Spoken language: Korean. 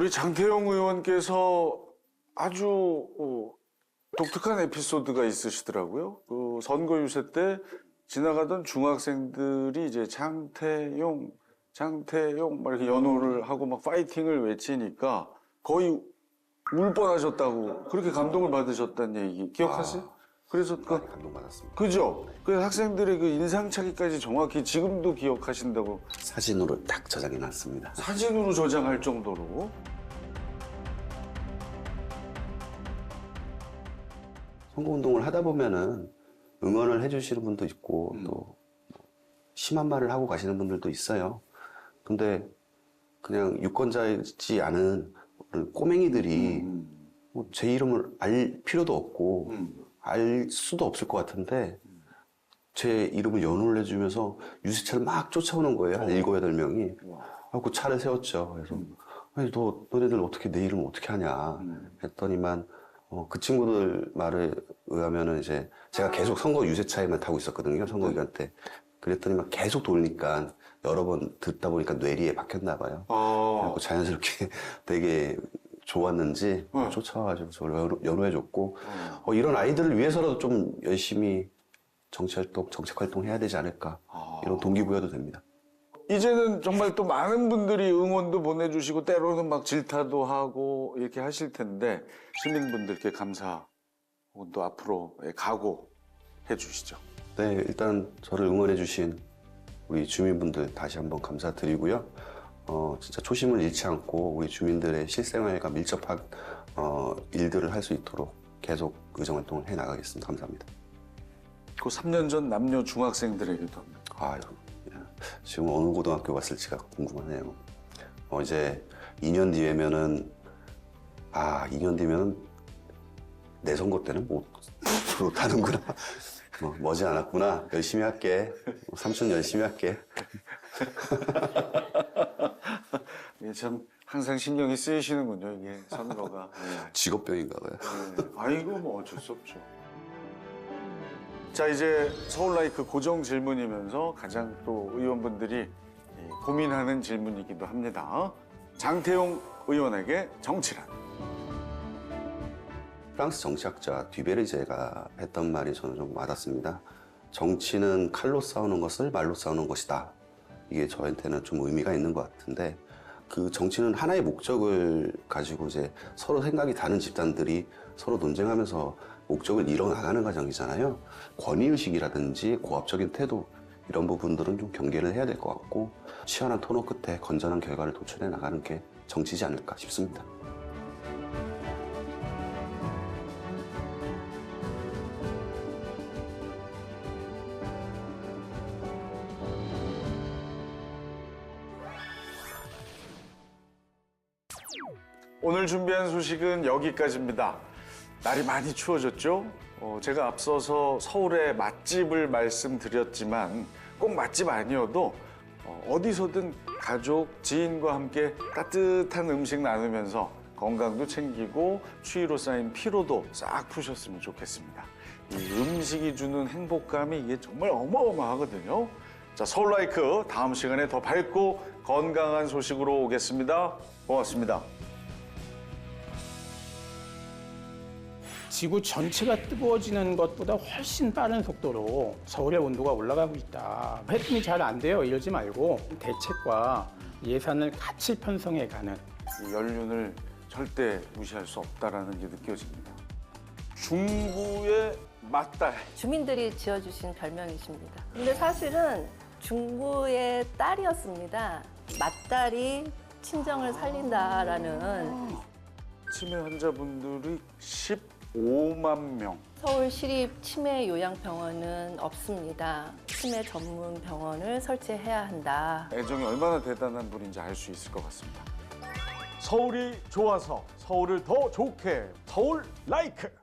우리 장태영 의원께서 아주 어, 독특한 에피소드가 있으시더라고요. 그 선거 유세 때 지나가던 중학생들이 이제 장태용, 장태용 막 이렇게 연호를 하고 막 파이팅을 외치니까 거의 울 뻔하셨다고 그렇게 감동을 받으셨다는 얘기 기억하세요? 그래서 그 감동받았습니다. 그죠? 그래서 학생들의 그 인상착의까지 정확히 지금도 기억하신다고 사진으로 딱 저장해 놨습니다. 사진으로 저장할 정도로 선거운동을 하다 보면은 응원을 해주시는 분도 있고 또 심한 말을 하고 가시는 분들도 있어요. 근데 그냥 유권자이지 않은 꼬맹이들이 뭐제 이름을 알 필요도 없고 알 수도 없을 것 같은데 제 이름을 연호를 해주면서 유세차를 막 쫓아오는 거예요. 한 일곱, 여덟 명이. 그래서 차를 세웠죠. 그래서, 아니, 너, 너네들 어떻게, 내 이름 어떻게 하냐. 했더니만, 어, 그 친구들 말에 의하면은 이제 제가 계속 선거 유세 차에만 타고 있었거든요. 선거 기간 때. 그랬더니만 계속 돌니까 여러 번 듣다 보니까 뇌리에 박혔나 봐요. 어, 그래갖고 자연스럽게 되게 좋았는지 네. 쫓아와가지고 저를 연호- 연호해줬고 어, 이런 아이들을 위해서라도 좀 열심히 정치활동, 정책활동 해야 되지 않을까 아. 이런 동기부여도 됩니다. 이제는 정말 또 많은 분들이 응원도 보내주시고 때로는 막 질타도 하고 이렇게 하실 텐데 시민분들께 감사 혹은 또 앞으로의 각오 해 주시죠. 네, 일단 저를 응원해 주신 우리 주민분들 다시 한번 감사드리고요. 어, 진짜 초심을 잃지 않고 우리 주민들의 실생활과 밀접한 어, 일들을 할 수 있도록 계속 의정활동을 해 나가겠습니다. 감사합니다. 그 3년 전 남녀 중학생들에게도 아유, 예. 지금 어느 고등학교 갔을지가 궁금하네요. 어, 이제 2년 뒤에면은, 아, 2년 뒤면은 내 선거 때는 못, 못하는구나. 뭐, 머지 않았구나. 열심히 할게. 뭐 삼촌 열심히 할게. 이게 참 항상 신경이 쓰이시는군요. 이게 선거가. 네. 직업병인가 봐요. 네. 아이고 뭐 어쩔 수 없죠. 자 이제 서울 라이크 고정 질문이면서 가장 또 의원분들이 이 고민하는 질문이기도 합니다. 장태용 의원에게 정치란? 프랑스 정치학자 뒤베르제가 했던 말이 저는 좀 와닿습니다. 정치는 칼로 싸우는 것을 말로 싸우는 것이다. 이게 저한테는 좀 의미가 있는 것 같은데 그 정치는 하나의 목적을 가지고 이제 서로 생각이 다른 집단들이 서로 논쟁하면서 목적을 이뤄나가는 과정이잖아요. 권위의식이라든지 고압적인 태도 이런 부분들은 좀 경계를 해야 될 것 같고 치열한 토론 끝에 건전한 결과를 도출해 나가는 게 정치지 않을까 싶습니다. 오늘 준비한 소식은 여기까지입니다. 날이 많이 추워졌죠? 어, 제가 앞서서 서울의 맛집을 말씀드렸지만 꼭 맛집 아니어도 어, 디서든 가족, 지인과 함께 따뜻한 음식 나누면서 건강도 챙기고 추위로 쌓인 피로도 싹 푸셨으면 좋겠습니다. 이 음식이 주는 행복감이 이게 정말 어마어마하거든요. 자, 서울라이크 다음 시간에 더 밝고 건강한 소식으로 오겠습니다. 고맙습니다. 지구 전체가 뜨거워지는 것보다 훨씬 빠른 속도로 서울의 온도가 올라가고 있다. 해tum이 잘 안 돼요. 이러지 말고 대책과 예산을 같이 편성해 가는 이 연륜을 절대 무시할 수 없다라는 게 느껴집니다. 중구의 맞달. 주민들이 지어주신 별명이십니다. 근데 사실은 중구의 딸이었습니다. 맏딸이 친정을 살린다라는 치매 환자분들이 15만 명. 서울 시립 치매 요양병원은 없습니다. 치매 전문 병원을 설치해야 한다. 애정이 얼마나 대단한 분인지 알 수 있을 것 같습니다. 서울이 좋아서 서울을 더 좋게 서울 라이크.